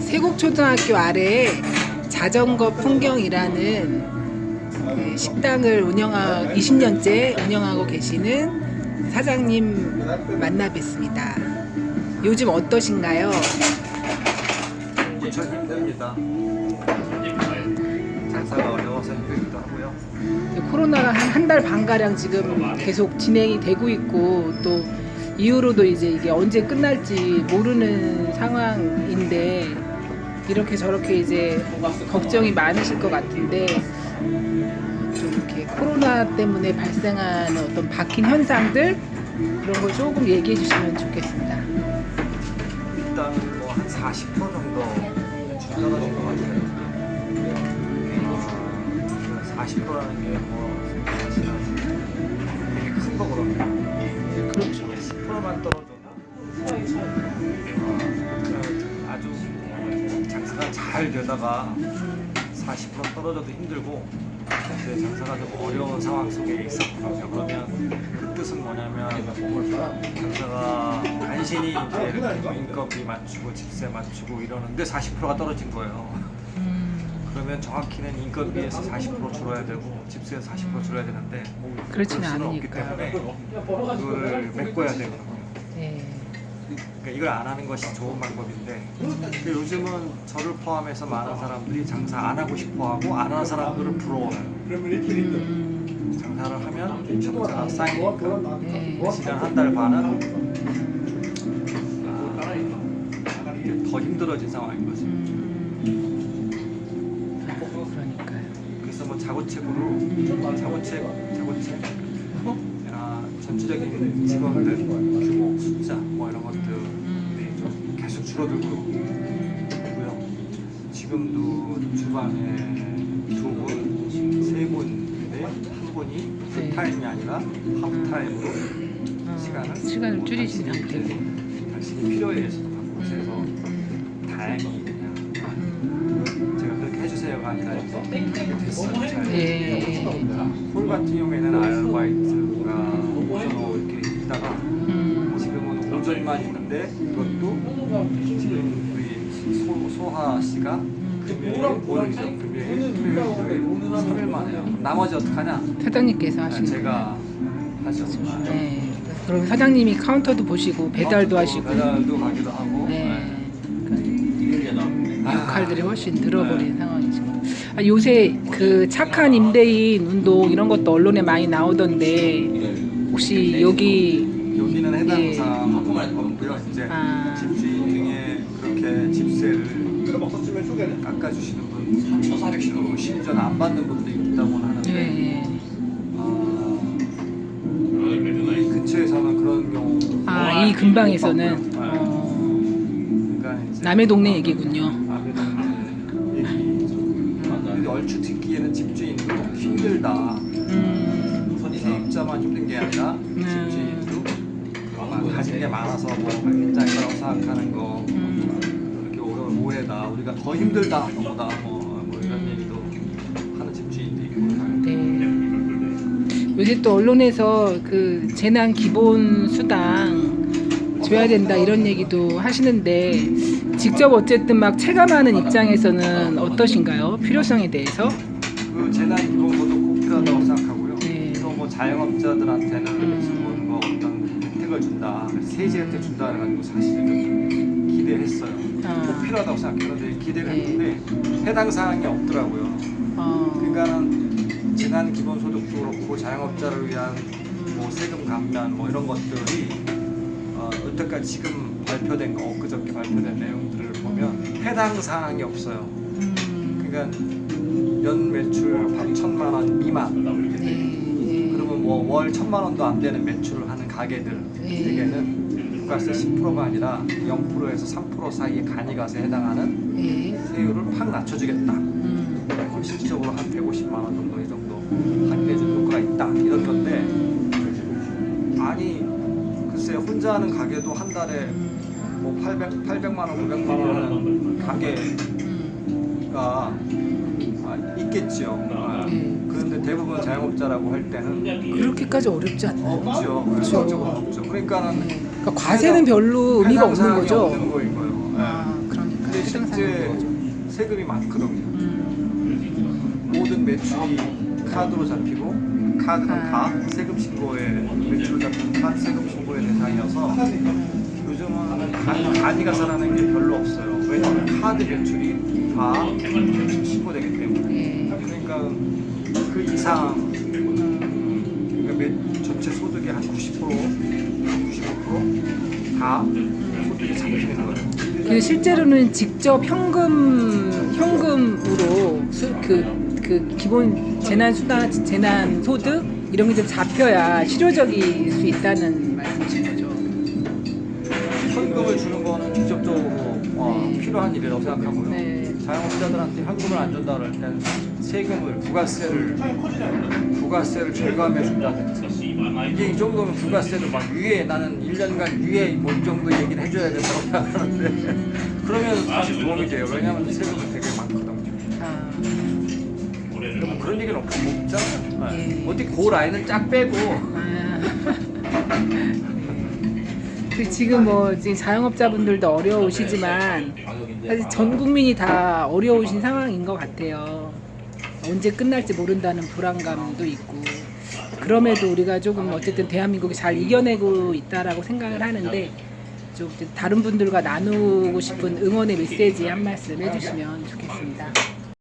세곡초등학교 아래 자전거 풍경이라는 그 식당을 운영하 20년째 운영하고 계시는 사장님 만나 뵙습니다. 요즘 어떠신가요? 무척 힘듭니다. 장사가 어려워서 힘들기도 하고요. 코로나가 한 한 달 반가량 지금 계속 진행이 되고 있고 또 이후로도 이제 이게 언제 끝날지 모르는 상황인데 이렇게 저렇게 이제 걱정이 많으실 것 같은데 좀 이렇게 코로나 때문에 발생하는 어떤 박힌 현상들 그런 걸 조금 얘기해 주시면 좋겠습니다. 일단 뭐 한 40% 정도 매출이 떨어진 것 같아요. 어, 40%라는 게뭐 장사가 잘 되다가 40% 떨어져도 힘들고 이제 장사가 좀 어려운 상황 속에 있었거든요. 그러면 그 뜻은 뭐냐면 장사가 간신히 이제 이렇게 인건비 맞추고 집세 맞추고 이러는데 40%가 떨어진 거예요. 음, 그러면 정확히는 인건비에서 40% 줄어야 되고 집세에서 40% 줄어야 되는데 그렇지는 그럴 수는 없기 않으니까. 때문에 그걸 메꿔야 되거든요. 네. 그러니까 이걸 안 하는 것이 좋은 방법인데 근데 요즘은 저를 포함해서 많은 사람들이 장사 안 하고 싶어하고 안 하는 사람들을 부러워해요. 음, 장사를 하면 적자가 쌓이니까 네. 지난 한 달 반은 아, 더 힘들어진 상황인. 음. 아, 그러니까요. 그래서 뭐 자구책으로 자구책 자구책 아, 전체적인 직원들 규모 숫자 뭐 이런 것들이 좀 계속 줄어들고 있고요. 지금도 주방에 두 분, 세 분인데 한 분이 네. 풀타임이 아니라 하프타임으로 어, 시간을 시간을 줄이신 상태고. 있는데 당신이 필요에 의해서도 받고 있어서 이렇게 됐어요. 잘. 예. 홀 같은 경우에는 아르바이트가 오전 오후 이렇게 있다가 음, 지금은 오전만 있는데 그것도 지금 우리 소, 소하 씨가 금요일 오늘이죠 금요일 토요일 토요일 3일만 해요 나머지 어떡하냐 사장님께서 아, 하시는 제가 하죠 네. 그럼 사장님이 카운터도 보시고 배달도 하시고. 배달도 가기도 하고 네. 아, 역할들이 훨씬 늘어버린 상황이죠. 아, 요새 그 착한 임대인 운동 이런 것도 언론에 많이 나오던데 혹시 여기 여기는 해당 예. 사항 없고요. 이제 아. 집주인 중에 그렇게 집세를 깎아주시는 분 있고 심지어는 안 받는 분도 있다고 하는데. 예. 어, 이 근처에서는 그런 경우. 아, 이 근방에서는 남의 동네 얘기군요. 남의 동네 얘기죠. 근데 얼추 듣기에는 집주인도 힘들다. 음, 세입자만 힘든 게 아니라 집주인도 막 가진 게 많아서 뭐 굉장히라고 생각하는 거 음, 이렇게 오해- 오해다. 우리가 더 힘들다. 너보다 뭐, 뭐 이런 얘기도 하는 집주인도 있고. 네. 요새 또 언론에서 그 재난 기본 수당 줘야 된다 이런 얘기도 하시는데 직접 어쨌든 막 체감하는 입장에서는 어떠신가요? 필요성에 대해서? 그 재난 기본소득 꼭 필요하다고 생각하고요. 네. 또뭐 자영업자들한테는 지금 뭐 어떤 혜택을 준다, 세제 혜택 준다 해가지고 사실은 기대했어요. 아. 꼭 필요하다고 생각했는데 기대를 네. 했는데 해당 사항이 없더라고요. 어, 그러니까는 재난 기본소득도 그렇고 자영업자를 위한 뭐 세금 감면 뭐 이런 것들이 어, 여태까지 지금 발표된 거 엊그저께 발표된 내용들을 보면 해당 사항이 없어요. 음, 그러니까 연 매출 8천만 원 미만 네, 그러면 뭐 월 천만 원도 안 되는 매출을 하는 가게들에게는 부가세 10%가 아니라 0%에서 3% 사이의 간이가세에 해당하는 세율을 팍 낮춰주겠다. 음, 그럼 실질적으로 한 150만 원 정도 이 정도 줄 효과가 있다 이런 건데 아니 글쎄 혼자 하는 가게도 한 달에 뭐 800, 800만 원, 900만 원 하는 가게가 음, 아, 있겠죠. 아, 네. 그런데 대부분 자영업자라고 할 때는 그렇게까지 어렵지 않나요? 없죠. 그렇죠. 없죠. 그러니까는 그러니까 과세는 별로 의미가 없는 거죠. 없는 거인 거예요. 세금이 많거든요. 음, 모든 매출이 카드로 잡히고 카드는 아. 다 세금 신고에 매출로 잡히는 카드 세금 신고의 대상이어서 요즘은 단- 단위가 살아나는 게 별로 없어요. 왜냐하면 카드 매출이 다 신고되기 때문에. 예. 그러니까 그 이상 음, 그러니까 매- 전체 소득의 한 90%, 95%다 소득이 잡히는 거예요. 그 실제로는 직접 현금 현금으로 수, 그, 그 기본 재난 수당 재난 소득 이런 게 좀 잡혀야 실효적일 수 있다는 말씀이신 거죠. 현금을 주는 거는 직접적으로 어, 네. 필요한 일이라고 생각하고요. 네. 자영업자들한테 현금을 안 준다 그럴 땐 세금을 부가세를 부가세를 절감해 준다든지 이게 이 정도면 부가세를 막 위에 나는 1년간 위에 뭐 이 정도 얘기를 해줘야 된다고 생각하는데 그러면 사실 도움이 돼요. 왜냐하면 세금이 되게 많거든요. 아, 근데 뭐 그런 얘기는 없- 없잖아요. 네. 네. 어디 그 라인은 쫙 빼고 아. 그 지금 뭐 지금 자영업자분들도 어려우시지만 사실 전 국민이 다 어려우신 상황인 것 같아요. 언제 끝날지 모른다는 불안감도 있고 그럼에도 우리가 조금 어쨌든 대한민국이 잘 이겨내고 있다라고 생각을 하는데 좀 다른 분들과 나누고 싶은 응원의 메시지 한 말씀 해주시면 좋겠습니다.